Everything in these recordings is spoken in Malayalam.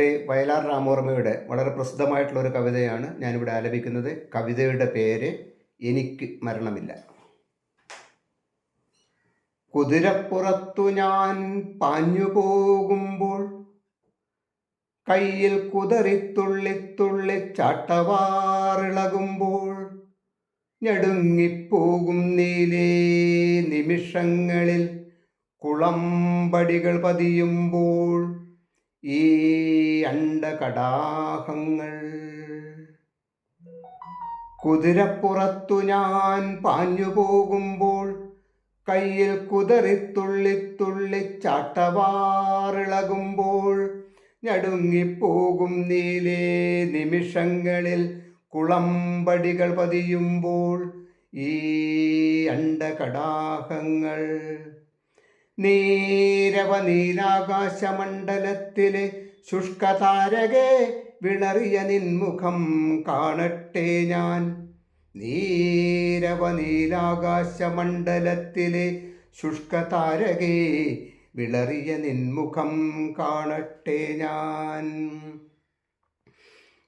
ശ്രീ വയലാർ രാമവർമ്മയുടെ വളരെ പ്രസിദ്ധമായിട്ടുള്ള ഒരു കവിതയാണ് ഞാനിവിടെ ആലപിക്കുന്നത്. കവിതയുടെ പേര് എനിക്ക് മരണമില്ല. കുതിരപ്പുറത്തു ഞാൻ പാഞ്ഞു പോകുമ്പോൾ കയ്യിൽ കുതറിത്തുള്ളിത്തുള്ളി ചാട്ടവാറിളകുമ്പോൾ ഞെടുങ്ങിപ്പോകും നീലേ നിമിഷങ്ങളിൽ കുളമ്പടികൾ പതിയുമ്പോൾ ഈ അണ്ടകടാഹങ്ങൾ കുതിരപ്പുറത്തു ഞാൻ പാഞ്ഞു പോകുമ്പോൾ കയ്യിൽ കുതറിത്തുള്ളിത്തുള്ളി ചാട്ടവാറിളകുമ്പോൾ ഞടുങ്ങിപ്പോകും നീലേ നിമിഷങ്ങളിൽ കുളമ്പടികൾ പതിയുമ്പോൾ ഈ അണ്ടകടാഹങ്ങൾ നീരവ നീലാകാശമണ്ഡലത്തിലെ ശുഷ്കതാരകെ വിളറിയ നിൻമുഖം കാണട്ടെ ഞാൻ. നീരവ നീലാകാശമണ്ഡലത്തിലെ ശുഷ്കതാരകെ വിളറിയ നിൻമുഖം കാണട്ടെ ഞാൻ.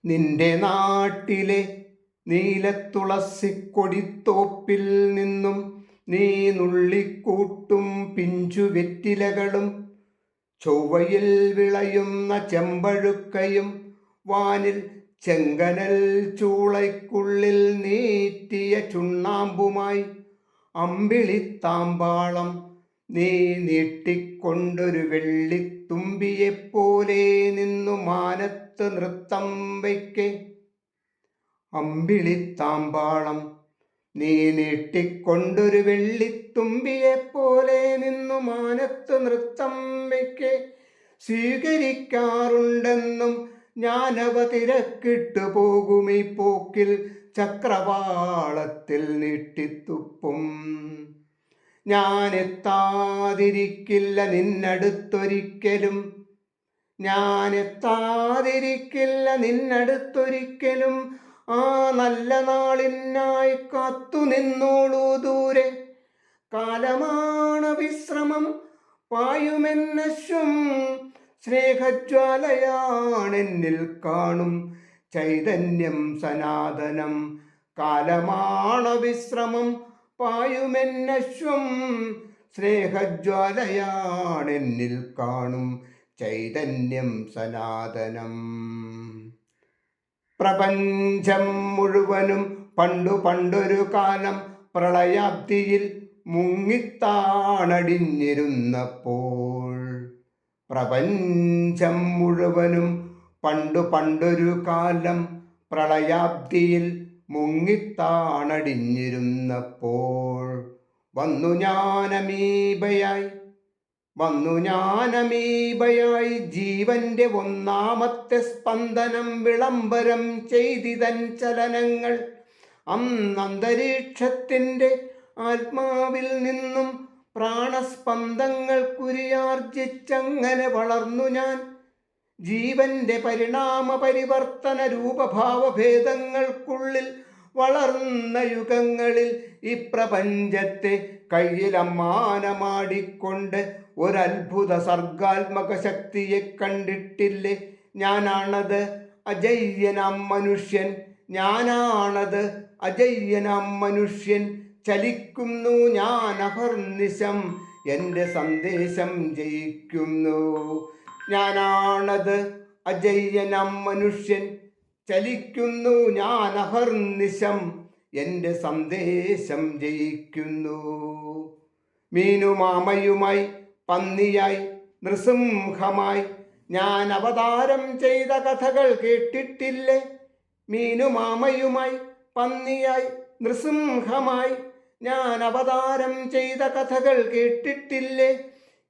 നിന്റെ നാട്ടിലെ നീലത്തുളസിക്കൊടിത്തോപ്പിൽ നിന്നും നീ നുള്ളിക്കൂട്ടും പിഞ്ചു വെറ്റിലകളും ചൊവ്വയിൽ വിളയുന്ന ചെമ്പഴുക്കയും വാനിൽ ചെങ്കനൽ ചൂളയ്ക്കുള്ളിൽ നീറ്റിയ ചുണ്ണാമ്പുമായി അമ്പിളിത്താമ്പാളം നീ നീട്ടിക്കൊണ്ടൊരു വെള്ളിത്തുമ്പിയെപ്പോലെ നിന്നു മാനത്ത് നൃത്തം വയ്ക്കെ. അമ്പിളിത്താമ്പാളം നീ നീട്ടിക്കൊണ്ടൊരു വെള്ളിത്തുമ്പിയെപ്പോലെ നിന്നു മാനത്ത് നൃത്തം വയ്ക്ക് സ്വീകരിക്കാറുണ്ടെന്നും ഞാനവ തിരക്കിട്ടു പോകും ഈ പോക്കിൽ ചക്രവാളത്തിൽ നീട്ടിത്തുപ്പും. ഞാനെത്താതിരിക്കില്ല നിന്നടുത്തൊരിക്കലും. ഞാനെത്താതിരിക്കില്ല നിന്നടുത്തൊരിക്കലും. ആ നല്ല നാളിനായി കാത്തു നിന്നോളൂ ദൂരെ. കാലമാണ് വിശ്രമം പായുമെന്നശ്വം സ്നേഹജ്വാലയാണെന്നിൽ കാണും ചൈതന്യം സനാതനം. കാലമാണ് വിശ്രമം പായുമെന്നശ്വം സ്നേഹജ്വാലയാണെന്നിൽ കാണും ചൈതന്യം സനാതനം. പ്രപഞ്ചം മുഴുവനും പണ്ടു പണ്ടൊരു കാലം പ്രളയാബ്ദിയിൽ മുങ്ങിത്താണടിഞ്ഞിരുന്നപ്പോൾ. പ്രപഞ്ചം മുഴുവനും പണ്ടു പണ്ടൊരു കാലം പ്രളയാബ്ദിയിൽ മുങ്ങിത്താണടിഞ്ഞിരുന്നപ്പോൾ. വന്നു ഞാനമീബയായി വന്നു ഞാനമീബയായി ജീവന്റെ ഒന്നാമത്തെ സ്പന്ദനം വിളംബരം ചെയ്തിതൻ ചലനങ്ങൾ. അന്നന്തരീക്ഷത്തിന്റെ ആത്മാവിൽ നിന്നും പ്രാണസ്പന്ദങ്ങൾ കുരിയാർജിച്ചങ്ങനെ വളർന്നു ഞാൻ. ജീവന്റെ പരിണാമ പരിവർത്തന രൂപഭാവഭേദങ്ങൾക്കുള്ളിൽ വളർന്ന യുഗങ്ങളിൽ ഈ പ്രപഞ്ചത്തെ കയ്യിലമ്മാനമാടിക്കൊണ്ട് ഒരത്ഭുത സർഗാത്മക ശക്തിയെ കണ്ടിട്ടില്ലേ? ഞാനാണത്. അജയ്യനാം മനുഷ്യൻ. ഞാനാണത്. അജയ്യനാം മനുഷ്യൻ. ചലിക്കുന്നു ഞാൻ അഹർനിശം എന്റെ സന്ദേശം ജയിക്കുന്നു. ഞാനാണത്. അജയ്യനാം മനുഷ്യൻ. ചലിക്കുന്നു ഞാൻ അഹർനിശം എന്റെ സന്ദേശം ജയിക്കുന്നു. മീനുമാമയുമായി പന്നിയായി നൃസിംഹമായി. ഞാൻ അവതാരം ചെയ്ത കഥകൾ കേട്ടിട്ടില്ലേ? മീനുമാമയുമായി പന്നിയായി നൃസിംഹമായി. ഞാൻ അവതാരം ചെയ്ത കഥകൾ കേട്ടിട്ടില്ലേ?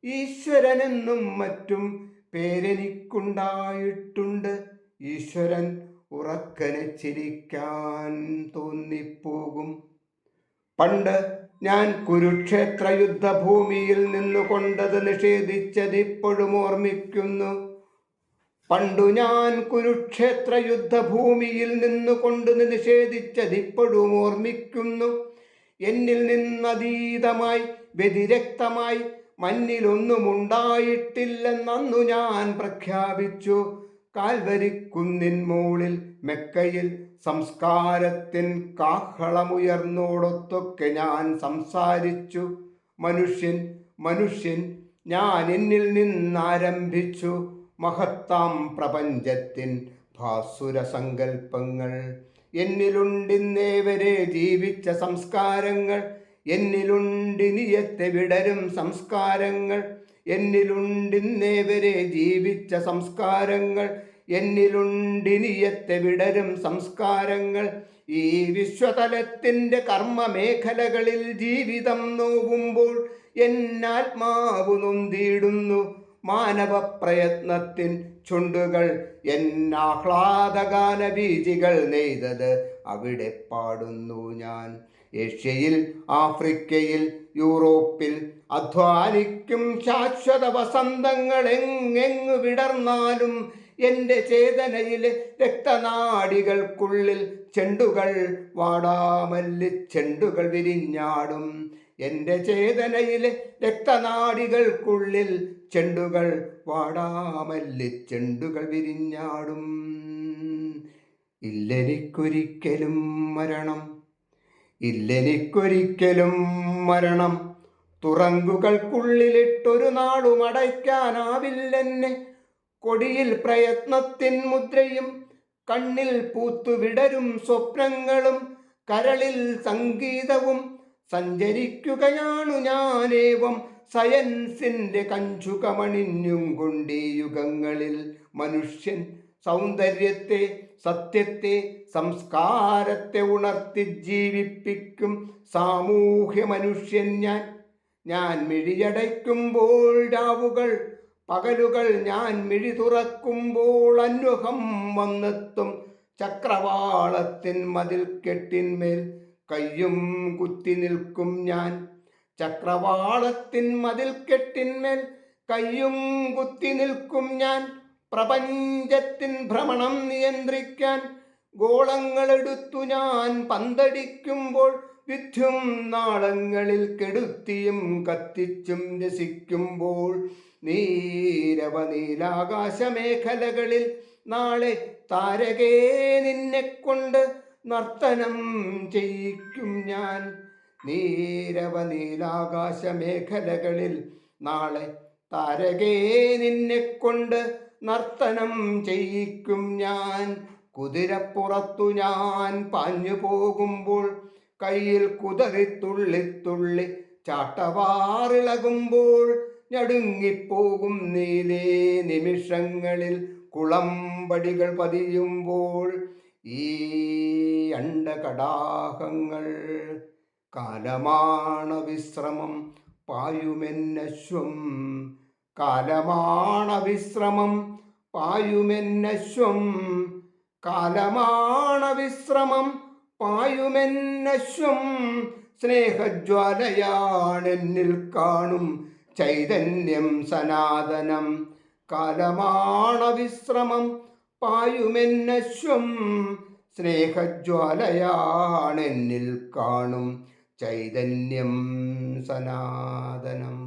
ഈശ്വരനെന്നും മറ്റും പേരെനിക്കുണ്ടായിട്ടുണ്ട്. ഈശ്വരൻ ഉറക്കനെ ചിരിക്കാൻ തോന്നിപ്പോകും. പണ്ട് ഞാൻ കുരുക്ഷേത്ര യുദ്ധഭൂമിയിൽ നിന്നുകൊണ്ടത് നിഷേധിച്ചത് ഇപ്പോഴും ഓർമ്മിക്കുന്നു പണ്ടു ഞാൻ കുരുക്ഷേത്ര യുദ്ധഭൂമിയിൽ നിന്നുകൊണ്ട് നിഷേധിച്ചത് ഇപ്പോഴും ഓർമ്മിക്കുന്നു എന്നിൽ നിന്നതീതമായി വ്യതിരക്തമായി മഞ്ഞിലൊന്നുമുണ്ടായിട്ടില്ലെന്നു ഞാൻ പ്രഖ്യാപിച്ചു. കാൽവരിക്കുന്നിൻ മൂളിൽ മെക്കയിൽ സംസ്കാരത്തിൻ കാഹളമുയർന്നോടൊത്തൊക്കെ ഞാൻ സംസാരിച്ചു. മനുഷ്യൻ മനുഷ്യൻ ഞാൻ എന്നിൽ നിന്നാരംഭിച്ചു. മഹത്താം പ്രപഞ്ചത്തിൻ ഭാസുര സങ്കല്പങ്ങൾ എന്നിലുണ്ടിന്നേവരെ ജീവിച്ച സംസ്കാരങ്ങൾ എന്നിലുണ്ടിനിയത്തെ വിടരും സംസ്കാരങ്ങൾ. എന്നിലുണ്ടിന്നേവരെ ജീവിച്ച സംസ്കാരങ്ങൾ. എന്നിലുണ്ടിനിയത്തെ വിടരും സംസ്കാരങ്ങൾ. ഈ വിശ്വതലത്തിന്റെ കർമ്മമേഖലകളിൽ ജീവിതം നോവുമ്പോൾ എന്നാത്മാവു നൊന്തിയിടുന്നു. മാനവ പ്രയത്നത്തിൻ ചുണ്ടുകൾ എന്നാഹ്ലാദഗാന ബീജികൾ നെയ്തത് അവിടെ പാടുന്നു ഞാൻ. ഏഷ്യയിൽ ആഫ്രിക്കയിൽ യൂറോപ്പിൽ അധ്വാനിക്കും ശാശ്വത വസന്തങ്ങൾ എങ്ങെങ്ങു വിടർന്നാലും എന്റെ ചേതനയിലെ രക്തനാടികൾക്കുള്ളിൽ ചെണ്ടുകൾ വാടാമല്ലി ചെണ്ടുകൾ വിരിഞ്ഞാടും. എന്റെ ചേതനയിലെ രക്തനാടികൾക്കുള്ളിൽ ചെണ്ടുകൾ വാടാമല്ലി ചെണ്ടുകൾ വിരിഞ്ഞാടും. ഇല്ലെനിക്കൊരിക്കലും മരണം ഇല്ലെനിക്കൊരിക്കലും മരണം. തുറങ്കുകൾക്കുള്ളിലിട്ടൊരു നാളും അടയ്ക്കാനാവില്ലെന്നെ. കൊടിയിൽ പ്രയത്നത്തിൻ മുദ്രയും കണ്ണിൽ പൂത്തുവിടരും സ്വപ്നങ്ങളും കരളിൽ സംഗീതവും സഞ്ചരിക്കുകയാണു ഞാനേവം. സയൻസിന്റെ കഞ്ചുകമണിഞ്ഞും കൊണ്ടീ യുഗങ്ങളിൽ മനുഷ്യൻ സൗന്ദര്യത്തെ സത്യത്തെ സംസ്കാരത്തെ ഉണർത്തി ജീവിപ്പിക്കും സാമൂഹ്യ മനുഷ്യൻ ഞാൻ. ഞാൻ മിഴിയടയ്ക്കുമ്പോൾ രാവുകൾ പകലുകൾ ഞാൻ മിഴി തുറക്കുമ്പോൾ അന്വഹം വന്നെത്തും ചക്രവാളത്തിൻ മതിൽ കെട്ടിന്മേൽ കയ്യും കുത്തി നിൽക്കും ഞാൻ. ചക്രവാളത്തിൻ മതിൽ കെട്ടിന്മേൽ കയ്യും കുത്തി നിൽക്കും ഞാൻ. പ്രപഞ്ചത്തിൻ ഭ്രമണം നിയന്ത്രിക്കാൻ ഗോളങ്ങളെടുത്തു ഞാൻ പന്തടിക്കുമ്പോൾ വിദ്യും നാളങ്ങളിൽ കെടുത്തിയും കത്തിച്ചും രസിക്കുമ്പോൾ നീരവ മേഖലകളിൽ നാളെ താരകേ നിന്നെ കൊണ്ട് നർത്തനം ചെയ്യിക്കും ഞാൻ. നീരവ മേഖലകളിൽ നാളെ താരകേ നിന്നെ കൊണ്ട് നർത്തനം ചെയ്യിക്കും ഞാൻ. കുതിരപ്പുറത്തു ഞാൻ പാഞ്ഞു പോകുമ്പോൾ കയ്യിൽ കുതറി തുള്ളി തുള്ളി ചാട്ടവാറിളകുമ്പോൾ ഞടുങ്ങിപ്പോകും നീലേ നിമിഷങ്ങളിൽ കുളമ്പടികൾ പതിയുമ്പോൾ ഈ അണ്ടകടാഹങ്ങൾ കാലമാണ് വിശ്രമം. പായുമെന്നശ്വം കാലമാണ് വിശ്രമം പായുമെന്നശ്വം. കാലമാണവിശ്രമം പായുമെന്നശ്വം. സ്നേഹജ്വാലയാണെന്നിൽ കാണും ചൈതന്യം സനാതനം. കാലമാണവിശ്രമം പായുമെന്നശ്വം. സ്നേഹജ്വാലയാണെന്നിൽ കാണും ചൈതന്യം സനാതനം.